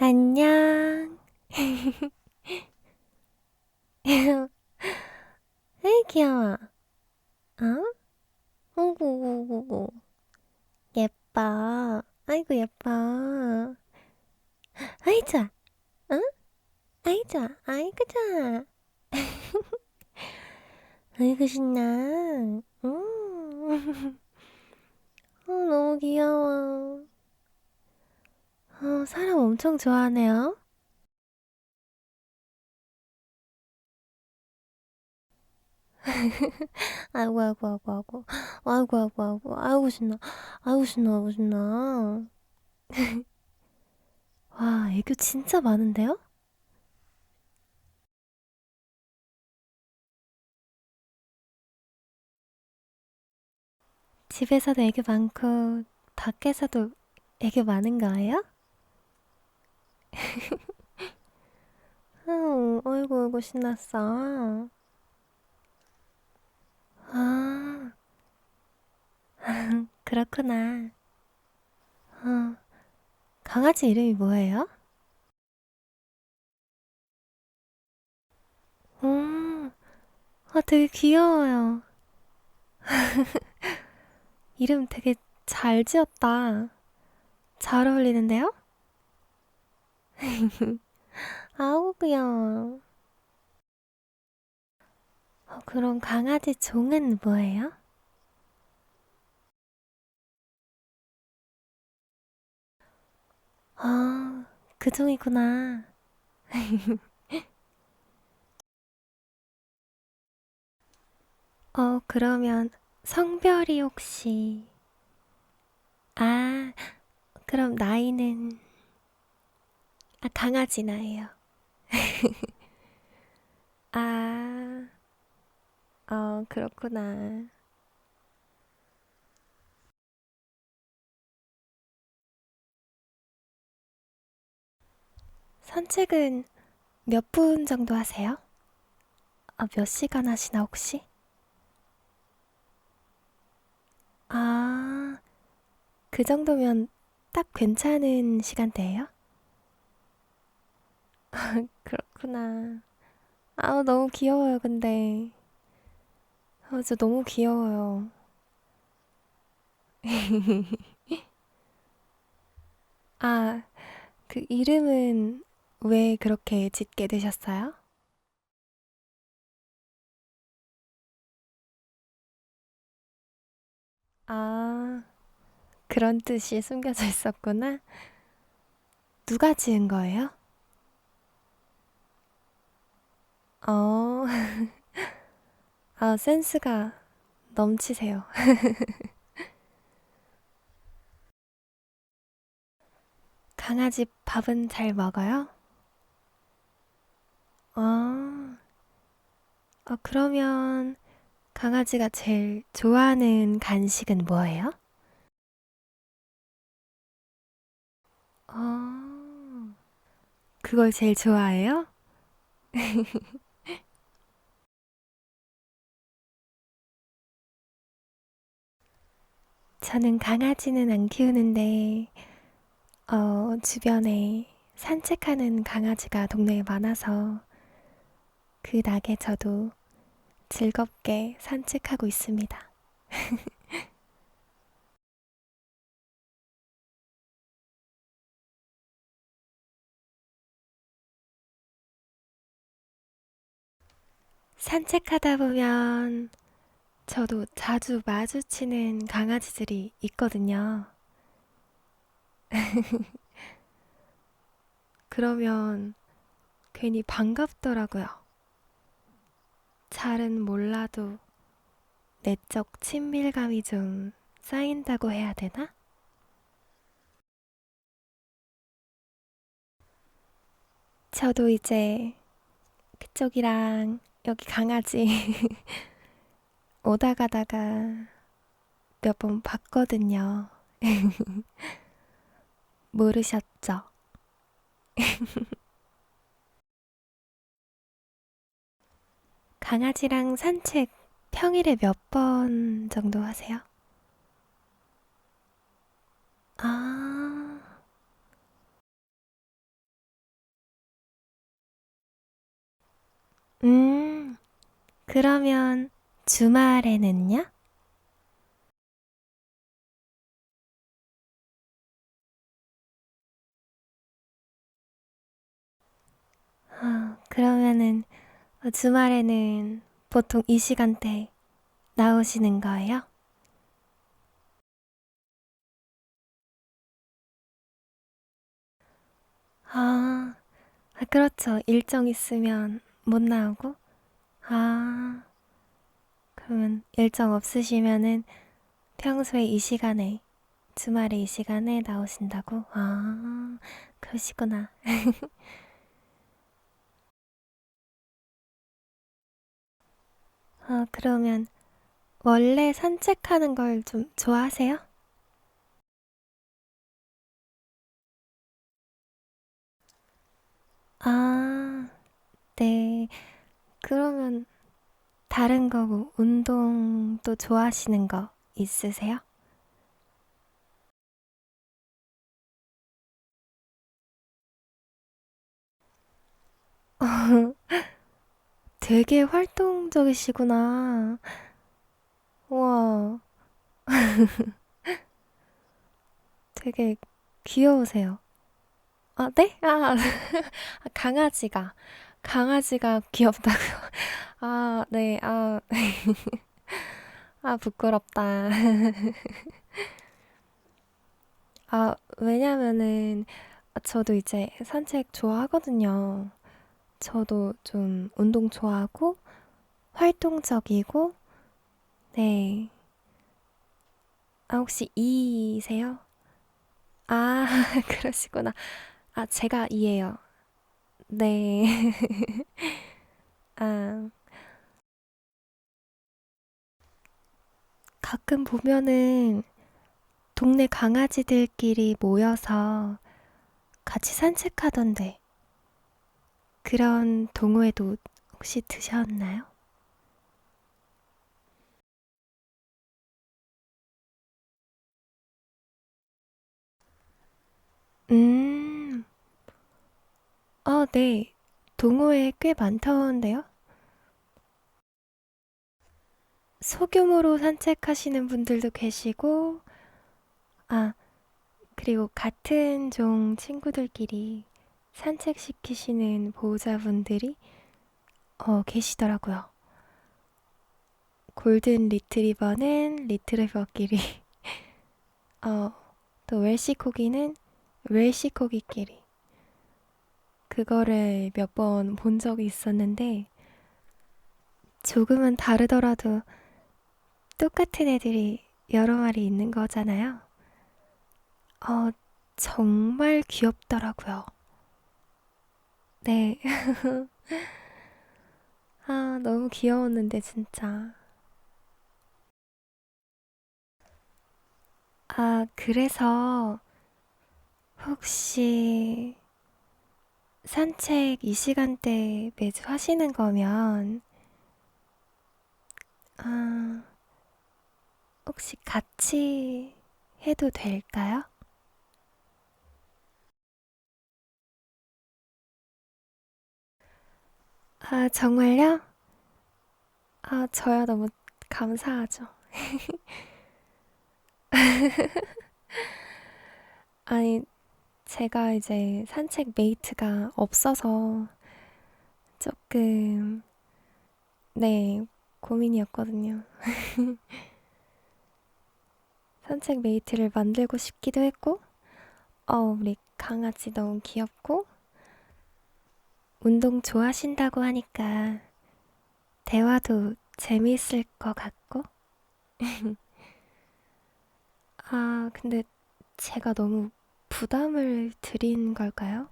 안녕. 에이, 귀여워. 어? 오구구구구. 예뻐. 아이고, 예뻐. 아이, 좋아. 응? 아이, 좋아. 아이고, 좋아. 아이고, 신나. 음. 어, 너무 귀여워. 어, 사람 엄청 좋아하네요. 아이고, 아이고, 아이고, 아이고. 아이고, 아이고, 아이고. 아이고, 신나. 아이고, 신나, 아이고, 신나. 와, 애교 진짜 많은데요? 집에서도 애교 많고, 밖에서도 애교 많은 거예요? 어, 어이구, 신났어. 아, 그렇구나. 어, 강아지 이름이 뭐예요? 음, 아, 되게 귀여워요. 이름 되게 잘 지었다. 잘 어울리는데요? 아우, 귀여워. 어, 그럼 강아지 종은 뭐예요? 아, 그 종이구나. 어, 그러면 성별이 혹시, 아, 그럼 나이는, 아, 강아지 나예요. 아, 어, 그렇구나. 산책은 몇 분 정도 하세요? 아, 몇 시간 하시나, 혹시? 아, 그 정도면 딱 괜찮은 시간대예요? 그렇구나. 아우, 너무 귀여워요, 근데. 아, 진짜 너무 귀여워요. 아, 그 이름은 왜 그렇게 짓게 되셨어요? 아, 그런 뜻이 숨겨져 있었구나. 누가 지은 거예요? 어, 아, 센스가 넘치세요. 강아지 밥은 잘 먹어요? 어, 어, 그러면 강아지가 제일 좋아하는 간식은 뭐예요? 어, 그걸 제일 좋아해요? 저는 강아지는 안 키우는데, 어, 주변에 산책하는 강아지가 동네에 많아서 그 낙에 저도 즐겁게 산책하고 있습니다. 산책하다 보면 저도 자주 마주치는 강아지들이 있거든요. 그러면 괜히 반갑더라고요. 잘은 몰라도 내적 친밀감이 좀 쌓인다고 해야 되나? 저도 이제 그쪽이랑 여기 강아지 오다 가다가 몇 번 봤거든요. 모르셨죠? 강아지랑 산책 평일에 몇 번 정도 하세요? 아. 음, 그러면 주말에는요? 아, 그러면은 주말에는 보통 이 시간대 나오시는 거예요? 아, 아, 그렇죠. 일정 있으면 못 나오고. 아, 그러면 일정 없으시면은 평소에 이 시간에, 주말에 이 시간에 나오신다고? 아, 그러시구나. 아, 그러면 원래 산책하는 걸 좀 좋아하세요? 아, 네. 그러면 다른 거, 뭐 운동도 좋아하시는 거 있으세요? 되게 활동적이시구나. 우와, 되게 귀여우세요. 아, 네? 아, 강아지가. 강아지가 귀엽다고요. 아, 네, 아, 아, 부끄럽다. 아, 왜냐면은, 저도 이제 산책 좋아하거든요. 저도 좀 운동 좋아하고, 활동적이고, 네. 아, 혹시 이세요? 아, 그러시구나. 아, 제가 이예요. 네. 아, 가끔 보면은 동네 강아지들끼리 모여서 같이 산책하던데, 그런 동호회도 혹시 드셨나요? 음, 아, 네. 동호회 꽤 많던데요? 소규모로 산책하시는 분들도 계시고, 아, 그리고 같은 종 친구들끼리 산책시키시는 보호자분들이 어, 계시더라고요. 골든 리트리버는 리트리버끼리, 어, 또 웰시코기는 웰시코기끼리. 그거를 몇 번 본 적이 있었는데, 조금은 다르더라도 똑같은 애들이 여러 마리 있는 거잖아요. 어, 정말 귀엽더라고요. 네. 아, 너무 귀여웠는데, 진짜. 아, 그래서 혹시 산책 이 시간대 매주 하시는 거면, 아, 혹시 같이 해도 될까요? 아, 정말요? 아, 저야 너무 감사하죠. 아니, 제가 이제 산책 메이트가 없어서 조금, 네, 고민이었거든요. 산책 메이트를 만들고 싶기도 했고, 어, 우리 강아지 너무 귀엽고, 운동 좋아하신다고 하니까 대화도 재미있을 것 같고, 아, 근데 제가 너무 부담을 드린 걸까요?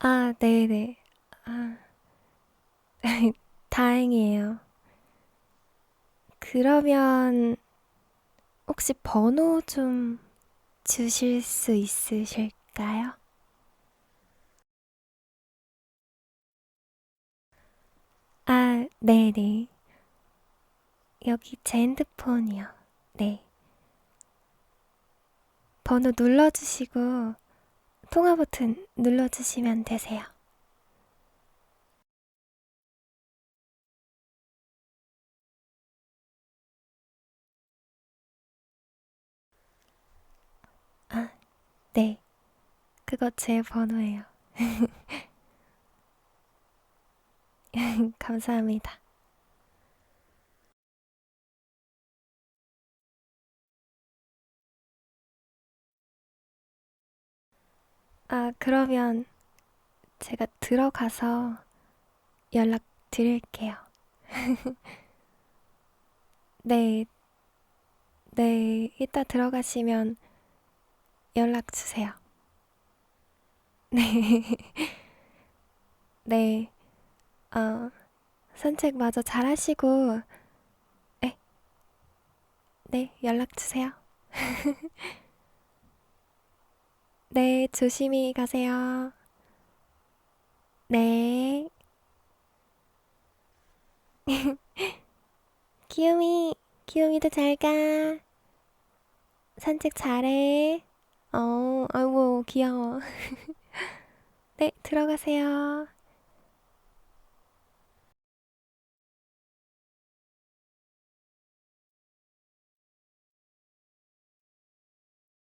아, 네네. 아, 다행이에요. 그러면 혹시 번호 좀 주실 수 있으실까요? 아, 네네. 여기 제 핸드폰이요. 네. 번호 눌러주시고 통화 버튼 눌러주시면 되세요. 네. 그거 제 번호예요. 감사합니다. 아, 그러면 제가 들어가서 연락 드릴게요. 네, 네, 이따 들어가시면 연락 주세요. 네, 네, 어, 산책 마저 잘 하시고, 네, 네, 연락 주세요. 네, 조심히 가세요. 네. 귀요미, 귀요미도 잘 가. 산책 잘해. 어, 아이고, 귀여워. 네, 들어가세요.